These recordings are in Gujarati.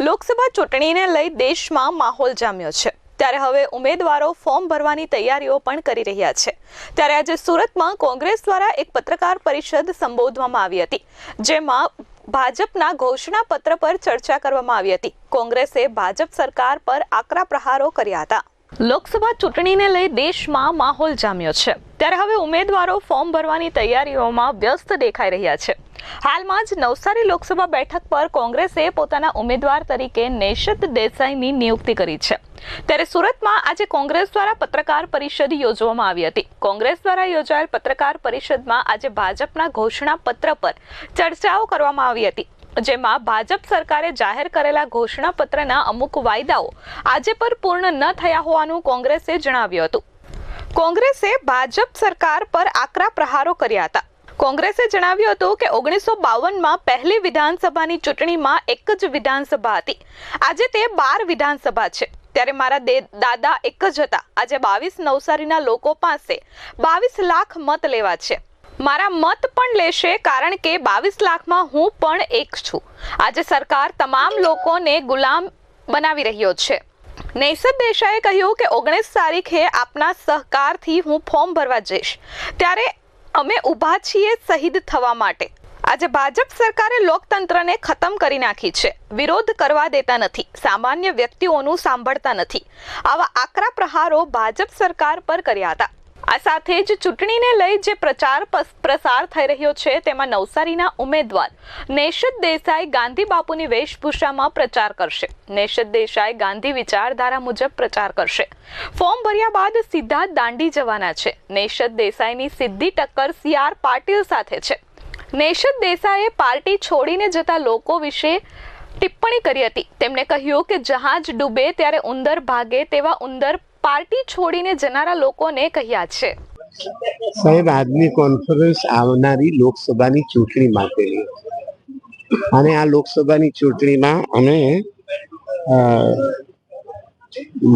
લોકસભા ચૂંટણીને લઈ દેશમાં માહોલ જામ્યો છે. ત્યારે હવે ઉમેદવારો ફોર્મ ભરવાની તૈયારીઓ પણ કરી રહ્યા છે. ત્યારે આજે સુરતમાં કોંગ્રેસ દ્વારા એક પત્રકાર પરિષદ સંબોધવામાં આવી હતી, જેમાં ભાજપના ઘોષણા પત્ર પર ચર્ચા કરવામાં આવી હતી. કોંગ્રેસે ભાજપ સરકાર પર આકરા પ્રહારો કર્યા હતા. લોકસભા ચૂંટણીને લઈ દેશમાં માહોલ જામ્યો છે. ત્યારે હવે ઉમેદવારો ફોર્મ ભરવાની તૈયારીઓમાં વ્યસ્ત દેખાઈ રહ્યા છે. હાલમાં જ નવસારી લોકસભા બેઠક પર કોંગ્રેસે પોતાના ઉમેદવાર તરીકે નેશદ દેસાઈની નિયુક્તિ કરી છે. ત્યારે સુરતમાં આજે કોંગ્રેસ દ્વારા પત્રકાર પરિષદ યોજવામાં આવી હતી. કોંગ્રેસ દ્વારા યોજાયેલ પત્રકાર પરિષદમાં આજે ભાજપના ઘોષણા પત્ર પર ચર્ચાઓ કરવામાં આવી હતી. જેમાં ભાજપ સરકારે જાહેર કરેલા ઘોષણાપત્રના અમુક વાયદાઓ આજે પર પૂર્ણ ન થયા હોવાનું કોંગ્રેસે જણાવ્યું હતું. કોંગ્રેસે ભાજપ સરકાર પર આકરા પ્રહારો કર્યા હતા. કોંગ્રેસે જણાવ્યું હતું કે ઓગણીસો બાવનમાં પહેલી વિધાનસભાની ચૂંટણીમાં એક જ વિધાનસભા હતી. આજે તે બાર વિધાનસભા છે. ત્યારે મારા દાદા એક જ હતા. આજે બાવીસ નવસારીના લોકો પાસે બાવીસ લાખ મત લેવા છે. મારા મત પણ લેશે કારણ કે બાવીસ લાખમાં હું પણ એક છું. આજે સરકાર તમામ લોકોને ગુલામ બનાવી રહ્યો છે. નૈસદ દેસાઈએ કહ્યું કે ઓગણીસ તારીખે આપના સહકારથી હું ફોર્મ ભરવા જઈશ. ત્યારે અમે ઊભા છીએ શહીદ થવા માટે. આજે ભાજપ સરકારે લોકતંત્રને ખતમ કરી નાખી છે. વિરોધ કરવા દેતા નથી. સામાન્ય વ્યક્તિઓનું સાંભળતા નથી. આવા આકરા પ્રહારો ભાજપ સરકાર પર કર્યા હતા. આ સાથે જ ચૂંટણીને લઈ જે પ્રચાર પ્રસાર થઈ રહ્યો છે, તેમાં નવસારીના ઉમેદવાર નેશદ દેસાઈ ગાંધી બાપુની વેશભૂષામાં પ્રચાર કરશે. નેશદ દેસાઈ ગાંધી વિચારધારા મુજબ પ્રચાર કરશે. ફોર્મ ભર્યા બાદ સીધા દાંડી જવાના છે. નેશદ દેસાઈની સીધી ટક્કર સી આર પાટીલ સાથે છે. નેશદ દેસાઈએ પાર્ટી છોડીને જતા લોકો વિશે ટિપ્પણી કરી હતી. તેમણે કહ્યું કે જહાજ ડૂબે ત્યારે ઉંદર ભાગે તેવા ઉંદર પાર્ટી છોડીને જનારા લોકોને કહ્યા છે. સાહેબ, આજની કોન્ફરન્સ આવનારી લોકસભાની ચૂંટણી માટેની અને આ લોકસભાની ચૂંટણીમાં અમે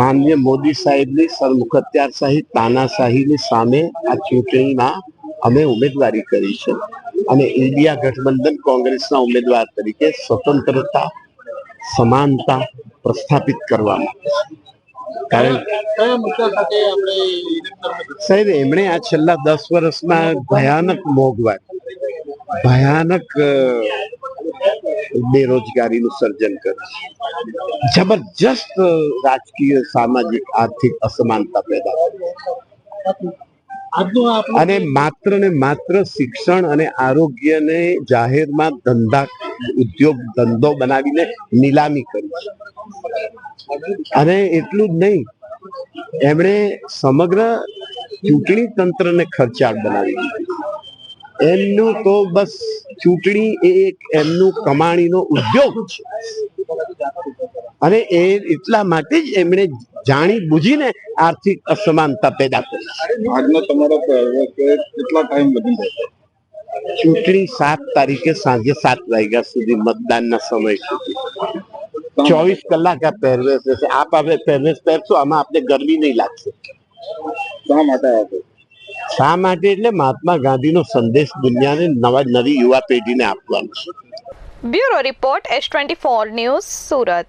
માન્ય મોદી સાહેબની સરમુખત્યાર સહિત તાનાશાહીની સામે આ ચૂંટણીમાં અમે ઉમેદવારી કરી છે. અને ઇન્ડિયા ગઠબંધન કોંગ્રેસના ઉમેદવાર તરીકે સ્વતંત્રતા, સમાનતા પ્રસ્થાપિત કરવામાં કારણ સાહેબ એમણે આ છેલ્લા દસ વર્ષમાં ભયાનક મોંઘવારી ભયાનક બેરોજગારીનું સર્જન કર્યું જબરજસ્ત રાજકીય સામાજિક આર્થિક અસમાનતા પેદા કરી. અને માત્ર ને માત્ર શિક્ષણ અને આરોગ્યને જાહેરમાં ધંધા, ઉદ્યોગ ધંધો બનાવીને નીલામી કરી અને એટલું જ નહીં, એમણે સમગ્ર ચૂંટણી તંત્રને ખર્ચાળ બનાવી એમનું તો બસ ચૂંટણી એ એક એમનું કમાણીનો ઉદ્યોગ છે. અને એ એટલા માટે જ એમણે જાણી બુજીને આર્થિક અસમાનતા પેદા કરી. આજનો તમારો કેટલા ટાઈમ વધી ચૂંટણી સાત તારીખે સાંજે સાત વાગ્યા સુધી મતદાનના સમય સુધી. ચોવીસ કલાક આ પહેરવેશ રહેશે. આપ હવે પહેરવેશ પહેરશો આમાં આપને ગરમી નહીં લાગશે. શા માટે શા માટે? એટલે મહાત્મા ગાંધીનો સંદેશ દુનિયાને નવા નવી યુવા પેઢીને આપવાનો છે. Bureau report S twenty four news Surat.